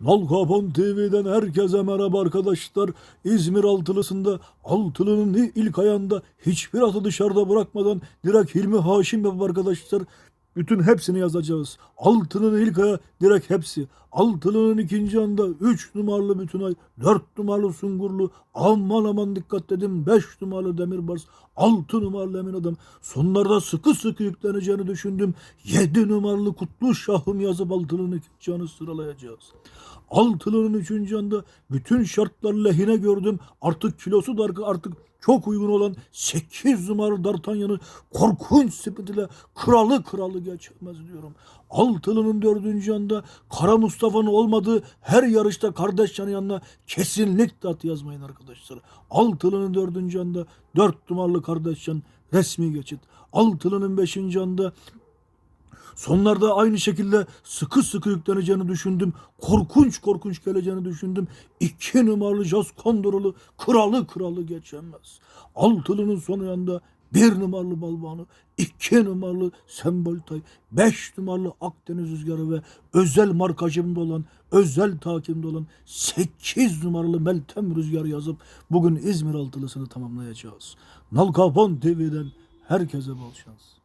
Nalkapon TV'den herkese merhaba arkadaşlar. İzmir Altılısı'nda Altılı'nın ilk ayağında hiçbir atı dışarıda bırakmadan direkt Hilmi Haşim yapıp arkadaşlar bütün hepsini yazacağız. Altılı'nın ilk ayağı direkt hepsi. Altılı'nın ikinci anda 3 numaralı Bütünay, 4 numaralı Sungurlu, aman aman dikkat dedim 5 numaralı Demirbars, 6 numaralı Emin Adam. Sonlarda sıkı sıkı yükleneceğini düşündüm. 7 numaralı Kutlu Şahım yazıp Altılı'nın ikinci anı sıralayacağız. Altılı'nın üçüncü anda bütün şartlar lehine gördüm. Artık kilosu da artık çok uygun olan 8 numaralı D'Artagnan'ı korkunç spit ile kralı kralı geçemez diyorum. Altılı'nın dördüncü anda Kara Mustafa'nın olmadığı her yarışta kardeş yanı yanına kesinlikle at yazmayın arkadaşlar. Altılı'nın dördüncü anda dört numaralı kardeş yan resmi geçit. Altılı'nın beşinci anda Sonlarda aynı şekilde sıkı sıkı yükleneceğini düşündüm. Korkunç korkunç geleceğini düşündüm. İki numaralı Jaz Kondorulu kralı kralı geçemez. Altılının son ayağında bir numaralı Balbanı, iki numaralı Semboltay, beş numaralı Akdeniz Rüzgarı ve özel markajımda olan, özel takimde olan sekiz numaralı Meltem Rüzgarı yazıp bugün İzmir Altılısını tamamlayacağız. Nalkapon TV'den herkese bol şans.